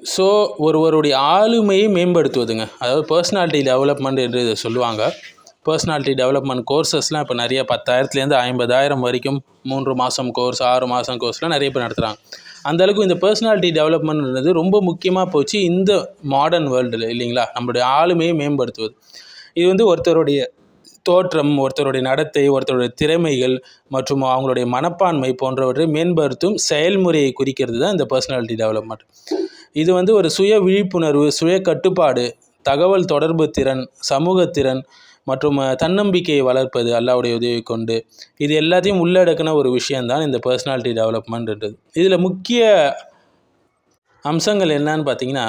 So ஒருவருடைய ஆளுமையை மேம்படுத்துவதுங்க. அதாவது பர்சனாலிட்டி டெவலப்மெண்ட் என்று இதை சொல்லுவாங்க. பர்சனாலிட்டி டெவலப்மெண்ட் கோர்சஸ்லாம் இப்போ நிறைய பத்தாயிரத்துலேருந்து ஐம்பதாயிரம் வரைக்கும் மூன்று மாதம் கோர்ஸ் ஆறு மாதம் கோர்ஸ்லாம் நிறைய பேர் நடத்துகிறாங்க அந்தளவுக்கு இந்த பர்சனாலிட்டி டெவலப்மெண்ட்ன்றது ரொம்ப முக்கியமாக போச்சு இந்த மாடர்ன் வேர்ல்டில் இல்லைங்களா? நம்மளுடைய ஆளுமையை மேம்படுத்துவது. இது வந்து ஒருத்தருடைய தோற்றம் ஒருத்தருடைய நடத்தை ஒருத்தருடைய திறமைகள் மற்றும் அவங்களுடைய மனப்பான்மை போன்றவற்றை மேம்படுத்தும் செயல்முறையை குறிக்கிறது தான் இந்த பர்சனாலிட்டி டெவலப்மெண்ட் இது வந்து ஒரு சுய விழிப்புணர்வு சுய கட்டுப்பாடு தகவல் தொடர்பு திறன் சமூகத்திறன் மற்றும் தன்னம்பிக்கையை வளர்ப்பது அல்லாவுடைய உதவி கொண்டு இது எல்லாத்தையும் உள்ளடக்கின ஒரு விஷயந்தான் இந்த பர்சனாலிட்டி டெவலப்மெண்ட்ன்றது இதில் முக்கிய அம்சங்கள் என்னன்னு பார்த்தீங்கன்னா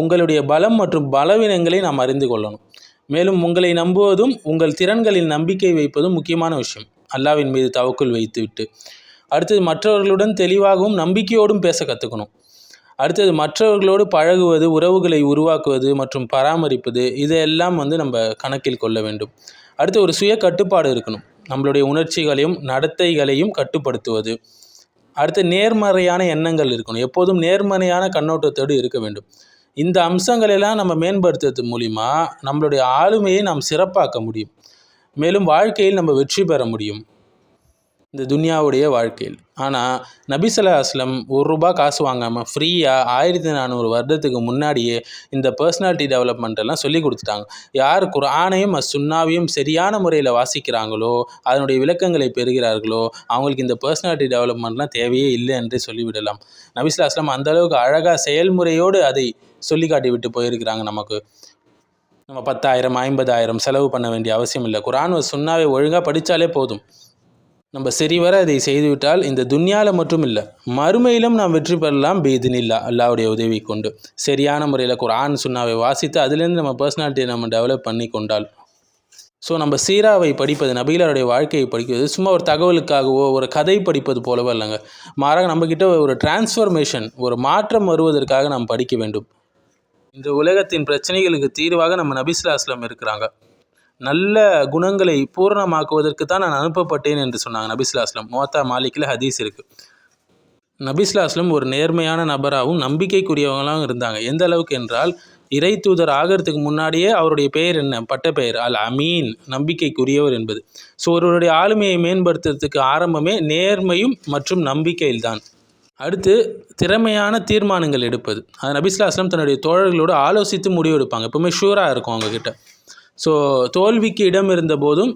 உங்களுடைய பலம் மற்றும் பலவீனங்களை நாம் அறிந்து கொள்ளணும். மேலும் உங்களை நம்புவதும் உங்கள் திறன்களில் நம்பிக்கை வைப்பதும் முக்கியமான விஷயம். அல்லாவின் மீது தவக்குள் வைத்துவிட்டு. அடுத்தது மற்றவர்களுடன் தெளிவாகவும் நம்பிக்கையோடும் பேச கற்றுக்கணும் அடுத்தது மற்றவர்களோடு பழகுவது உறவுகளை உருவாக்குவது மற்றும் பராமரிப்பது இதையெல்லாம் வந்து நம்ம கணக்கில் கொள்ள வேண்டும். அடுத்து ஒரு சுய கட்டுப்பாடு இருக்கணும். நம்மளுடைய உணர்ச்சிகளையும் நடத்தைகளையும் கட்டுப்படுத்துவது. அடுத்து நேர்மறையான எண்ணங்கள் இருக்கணும். எப்போதும் நேர்மறையான கண்ணோட்டத்தோடு இருக்க வேண்டும். இந்த அம்சங்களெல்லாம் நம்ம மேம்படுத்துறது மூலிமா நம்மளுடைய ஆளுமையை நாம் சிறப்பாக்க முடியும். மேலும் வாழ்க்கையில் நம்ம வெற்றி பெற முடியும். இந்த துனியாவுடைய வாழ்க்கையில். ஆனால் நபிசல்லா அஸ்லம் ஒரு ரூபா காசு வாங்காமல் ஃப்ரீயாக ஆயிரத்தி நானூறு வருடத்துக்கு முன்னாடியே இந்த பர்சனாலிட்டி டெவலப்மெண்ட்டெல்லாம் சொல்லி கொடுத்துட்டாங்க. யார் குரானையும் சுன்னாவையும் சரியான முறையில் வாசிக்கிறாங்களோ அதனுடைய விளக்கங்களை பெறுகிறார்களோ அவங்களுக்கு இந்த பர்சனாலிட்டி டெவலப்மெண்ட்லாம் தேவையே இல்லை என்று சொல்லிவிடலாம். நபிசுல்லா அஸ்லாம் அந்தளவுக்கு அழகாக செயல்முறையோடு அதை சொல்லி காட்டி விட்டு போயிருக்கிறாங்க நமக்கு. நம்ம பத்தாயிரம் ஐம்பதாயிரம் செலவு பண்ண வேண்டிய அவசியம் இல்லை. குரான் சுன்னாவை ஒழுங்காக படித்தாலே போதும். நம்ம சரிவர அதை செய்துவிட்டால் இந்த துன்யாவில் மட்டும் இல்லை மறுமையிலும் நாம் வெற்றி பெறலாம் பீதினில்லா அல்லாவுடைய உதவி கொண்டு. சரியான முறையில் குரான் சுன்னாவை வாசித்து அதுலேருந்து நம்ம பர்சனாலிட்டியை நம்ம டெவலப் பண்ணி கொண்டால். ஸோ நம்ம சீராவை படிப்பது நபிகளாருடைய வாழ்க்கையை படிக்கிறது சும்மா ஒரு தகவலுக்காகவோ ஒரு கதை படிப்பது போலவோ இல்லைங்க மாறாக நம்மக்கிட்ட ஒரு டிரான்ஸ்ஃபர்மேஷன் ஒரு மாற்றம் வருவதற்காக நாம் படிக்க வேண்டும். இந்த உலகத்தின் பிரச்சனைகளுக்கு தீர்வாக நம்ம நபிஸ்லா அஸ்லம் இருக்கிறாங்க. நல்ல குணங்களை பூரணமாக்குவதற்கு தான் நான் அனுப்பப்பட்டேன் என்று சொன்னாங்க நபிஸ்லாஸ்லம் மோத்தா மாலிக்கில் ஹதீஸ் இருக்குது நபிஸ்லாஸ்லம் ஒரு நேர்மையான நபராகவும் நம்பிக்கைக்குரியவங்களாகவும் இருந்தாங்க. எந்த அளவுக்கு என்றால் இறை தூதர் ஆகிறதுக்கு முன்னாடியே அவருடைய பெயர் என்ன? பட்ட பெயர். அல் அமீன் நம்பிக்கைக்குரியவர் என்பது. ஸோ ஒருவருடைய ஆளுமையை மேம்படுத்துறதுக்கு ஆரம்பமே நேர்மையும் மற்றும் நம்பிக்கையில்தான். அடுத்து திறமையான தீர்மானங்கள் எடுப்பது. அது நபிஸ்லாஸ்லம் தன்னுடைய தோழர்களோடு ஆலோசித்து முடிவு எடுப்பாங்க எப்பவுமே ஷூராக இருக்கும் அவங்கக்கிட்ட ஸோ தோல்விக்கு இடம் இருந்த போதும்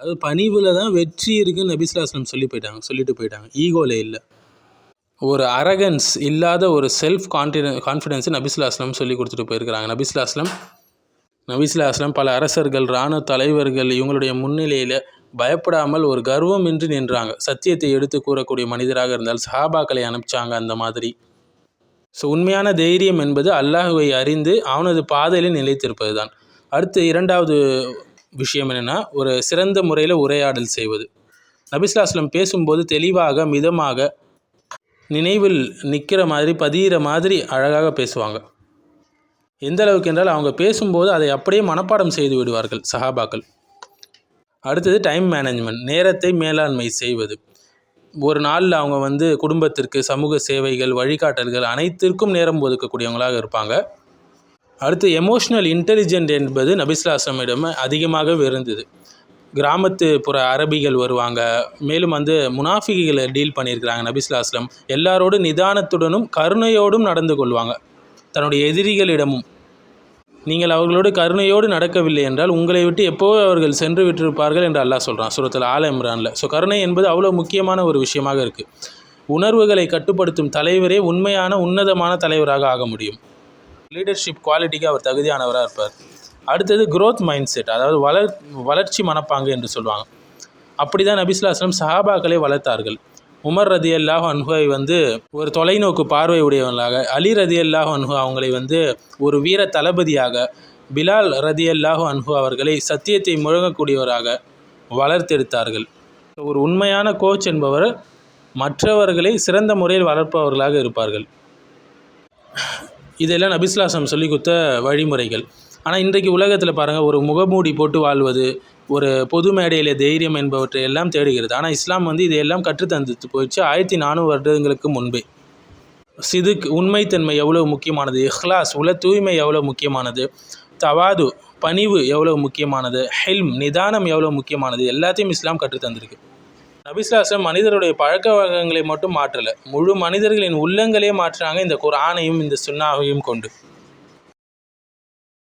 அது பணிவில் தான் வெற்றி இருக்குன்னு நபிஸ்லாஸ்லம் சொல்லி போயிட்டாங்க சொல்லிட்டு போயிட்டாங்க. ஈகோவில் இல்லை. ஒரு அரகன்ஸ் இல்லாத ஒரு செல்ஃப் கான்ஃபிடன் கான்ஃபிடென்ஸை நபிஸ்லா சொல்லி கொடுத்துட்டு போயிருக்கிறாங்க. நபிஸ்லாஸ்லம் நபிஸ்லா பல அரசர்கள் இராணுவ தலைவர்கள் இவங்களுடைய முன்னிலையில் பயப்படாமல் ஒரு கர்வமின்றி நின்றாங்க. சத்தியத்தை எடுத்து கூறக்கூடிய மனிதராக இருந்தால் சஹாபாக்களை அனுப்பிச்சாங்க அந்த மாதிரி. ஸோ உண்மையான தைரியம் என்பது அல்லாஹுவை அறிந்து அவனது பாதையில் நிலைத்திருப்பது தான் அடுத்து இரண்டாவது விஷயம் என்னென்னா ஒரு சிறந்த முறையில் உரையாடல் செய்வது. நபிஸ்லாஸ்லம் பேசும்போது தெளிவாக மிதமாக நினைவில் நிற்கிற மாதிரி பதிகிற மாதிரி அழகாக பேசுவாங்க. எந்த அளவுக்கு என்றால் அவங்க பேசும்போது அதை அப்படியே மனப்பாடம் செய்து விடுவார்கள் சஹாபாக்கள். அடுத்தது டைம் மேனேஜ்மெண்ட் நேரத்தை மேலாண்மை செய்வது. ஒரு நாளில் அவங்க வந்து குடும்பத்திற்கு சமூக சேவைகள் வழிகாட்டல்கள் அனைத்திற்கும் நேரம் ஒதுக்கக்கூடியவங்களாக இருப்பாங்க. அடுத்து எமோஷ்னல் இன்டெலிஜென்ட் என்பது நபிஸ்லாசமிடம் அதிகமாகவே இருந்தது கிராமத்து புற அரபிகள் வருவாங்க. மேலும் வந்து முனாஃபிகளை டீல் பண்ணியிருக்கிறாங்க நபிஸ்லாஸ்லம் எல்லாரோடும் நிதானத்துடனும் கருணையோடும் நடந்து கொள்வாங்க. தன்னுடைய எதிரிகளிடமும். நீங்கள் அவர்களோடு கருணையோடு நடக்கவில்லை என்றால் உங்களை விட்டு எப்போ அவர்கள் சென்று விட்டிருப்பார்கள் என்று அல்லாஹ் சொல்கிறான் சுரத்தில் ஆல இம்ரானில். ஸோ கருணை என்பது அவ்வளோ முக்கியமான ஒரு விஷயமாக இருக்குது உணர்வுகளை கட்டுப்படுத்தும் தலைவரே உண்மையான உன்னதமான தலைவராக ஆக முடியும். லீடர்ஷிப் குவாலிட்டிக்கு அவர் தகுதியானவராக இருப்பார். அடுத்தது குரோத் மைண்ட் செட் அதாவது வளர் வளர்ச்சி மனப்பாங்கு என்று சொல்லுவாங்க. அப்படி தான் நபிஸ்லாஸ்லம் சஹாபாக்களை வளர்த்தார்கள். உமர் ரதி அல்லாஹ் அன்ஹுவை வந்து ஒரு தொலைநோக்கு பார்வை உடையவர்களாக அலி ரதி அல்லாஹ் அன்ஹு அவங்களை வந்து ஒரு வீர தளபதியாக பிலால் ரதி அல்லாஹ் அன்ஹு அவர்களை சத்தியத்தை முழங்கக்கூடியவராக வளர்த்தெடுத்தார்கள். ஒரு உண்மையான கோச் என்பவர் மற்றவர்களை சிறந்த முறையில் வளர்ப்பவர்களாக இருப்பார்கள். இதெல்லாம் நபிஸ்லாசம் சொல்லி கொடுத்த வழிமுறைகள். ஆனால் இன்றைக்கு உலகத்தில் பாருங்கள் ஒரு முகமூடி போட்டு வாழ்வது ஒரு பொது மேடையில் தைரியம் என்பவற்றை எல்லாம் தேடுகிறது. ஆனால் இஸ்லாம் வந்து இதையெல்லாம் கற்றுத்தந்துட்டு போயிடுச்சு ஆயிரத்தி நானூறு வருடங்களுக்கு முன்பே. சிதுக் உண்மைத்தன்மை எவ்வளோ முக்கியமானது? இஹ்லாஸ் உல தூய்மை எவ்வளோ முக்கியமானது? தவாது பணிவு எவ்வளோ முக்கியமானது? ஹெல்ம் நிதானம் எவ்வளோ முக்கியமானது? எல்லாத்தையும் இஸ்லாம் கற்றுத்தந்திருக்கு தந்திருக்கு மனிதருடைய பழக்க வழக்கங்களை மட்டும் மாற்றலை. முழு மனிதர்களின் உள்ளங்களே மாற்றினாங்க இந்த குரானையும் இந்த சுண்ணாவையும் கொண்டு.